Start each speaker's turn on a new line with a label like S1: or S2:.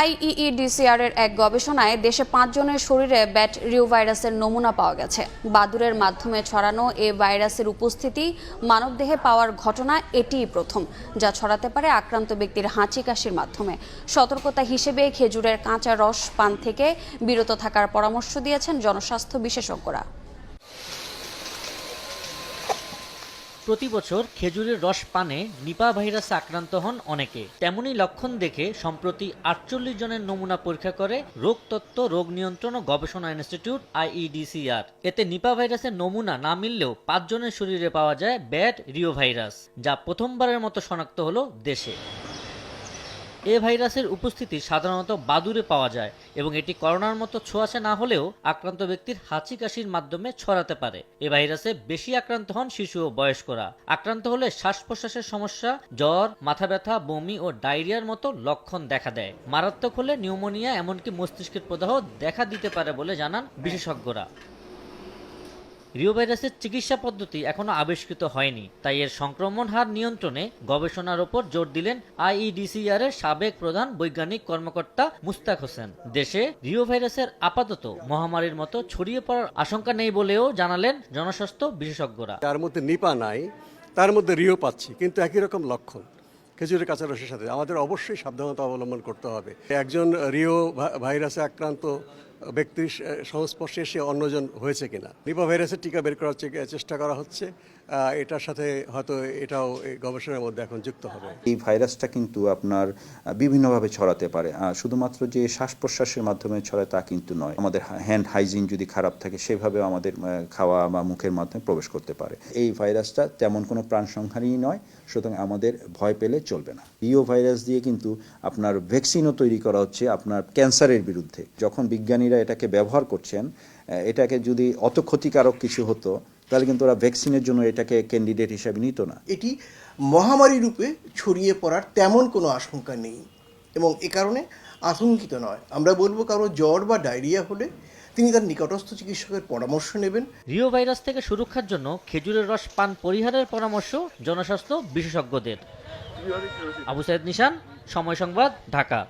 S1: আইইইডিসিআর এর এক গবেষণায় দেশে পাঁচজনের শরীরে ব্যাট রিও ভাইরাসের নমুনা পাওয়া গেছে। বাদুরের মাধ্যমে ছড়ানো এ ভাইরাসের উপস্থিতি মানবদেহে পাওয়ার ঘটনা এটিই প্রথম, যা ছড়াতে পারে আক্রান্ত ব্যক্তির হাঁচি কাশির মাধ্যমে। সতর্কতা হিসেবে খেজুরের কাঁচা রস পান থেকে বিরত থাকার পরামর্শ দিয়েছেন জনস্বাস্থ্য বিশেষজ্ঞরা।
S2: প্রতি বছর খেজুরের রস পানে নিপা ভাইরাসে আক্রান্ত হন অনেকে। তেমনই লক্ষণ দেখে সম্প্রতি আটচল্লিশ জনের নমুনা পরীক্ষা করে রোগতত্ত্ব রোগ নিয়ন্ত্রণ ও গবেষণা ইনস্টিটিউট আইইডিসিআর। এতে নিপা ভাইরাসের নমুনা না মিললেও পাঁচজনের শরীরে পাওয়া যায় ব্যাড রিও ভাইরাস, যা প্রথমবারের মতো শনাক্ত হলো দেশে। এ ভাইরাসের উপস্থিতি সাধারণত বাদুরে পাওয়া যায় এবং এটি করোনার মতো ছোঁয়াচে না হলেও আক্রান্ত ব্যক্তির হাঁচি কাশির মাধ্যমে ছড়াতে পারে। এ ভাইরাসে বেশি আক্রান্ত হন শিশু ও বয়স্করা। আক্রান্ত হলে শ্বাস প্রশ্বাসের সমস্যা, জ্বর মাথা ব্যথা বমি ও ডায়রিয়ার মতো লক্ষণ দেখা দেয়। মারাত্মক হলে নিউমোনিয়া এমনকি মস্তিষ্কের প্রদাহ দেখা দিতে পারে বলে জানান বিশেষজ্ঞরা। রিও ভাইরাসের চিকিৎসা পদ্ধতি এখনও আবিষ্কৃত হয়নি, তাই এর সংক্রমণ হার নিয়ন্ত্রণে গবেষণার ওপর জোর দিলেন আইইডিসিআর এর সাবেক প্রধান বৈজ্ঞানিক কর্মকর্তা মুস্তাক হোসেন। দেশে রিও ভাইরাসের আপাতত মহামারীর মতো ছড়িয়ে পড়ার আশঙ্কা নেই বলেও জানালেন জনস্বাস্থ্য বিশেষজ্ঞরা।
S3: তার মধ্যে নিপা নাই, তার মধ্যে রিও পাচ্ছি, কিন্তু একই রকম লক্ষণ, খেজুরের কাঁচা রসের সাথে। আমাদের অবশ্যই সাবধানতা অবলম্বন করতে হবে। একজন রিও ভাইরাসে আক্রান্ত ব্যক্তির সংস্পর্শে এসে অন্যজন হয়েছে কিনা। নিপা ভাইরাসের টিকা বের করার চেষ্টা করা হচ্ছে। এটার সাথে হয়তো এটাও গবেষণার মধ্যে এখন যুক্ত হবে।
S4: এই ভাইরাসটা কিন্তু আপনার বিভিন্নভাবে ছড়াতে পারে। শুধুমাত্র যে শ্বাস প্রশ্বাসের মাধ্যমে ছড়ায় তা কিন্তু নয়। আমাদের হ্যান্ড হাইজিন যদি খারাপ থাকে সেভাবে আমাদের খাওয়া বা মুখের মাধ্যমে প্রবেশ করতে পারে। এই ভাইরাসটা তেমন কোনো প্রাণ সংহারই নয়, সুতরাং আমাদের ভয় পেলে চলবে না। রিও ভাইরাস দিয়ে কিন্তু আপনার ভ্যাকসিনও তৈরি করা হচ্ছে আপনার ক্যান্সারের বিরুদ্ধে। যখন বিজ্ঞানীরা এটাকে ব্যবহার করছেন আহ, এটাকে যদি অত ক্ষতিকারক কিছু হতো তাহলে কিন্তু ওরা ভ্যাকসিনের জন্য এটাকে ক্যান্ডিডেট হিসেবে নিত না।
S5: এটি মহামারী রূপে ছড়িয়ে পড়ার তেমন কোনো আশঙ্কা নেই এবং এ কারণে আতঙ্কিত নয়। আমরা বলব কারও জ্বর বা ডায়রিয়া হলে তিনি তার নিকটস্থ চিকিৎসকের পরামর্শ নেবেন।
S2: রিও ভাইরাস থেকে সুরক্ষার জন্য খেজুরের রস পান পরিহারের পরামর্শ জনস্বাস্থ্য বিশেষজ্ঞদের। আবু সাইদ নিশান সময় সংবাদ ঢাকা।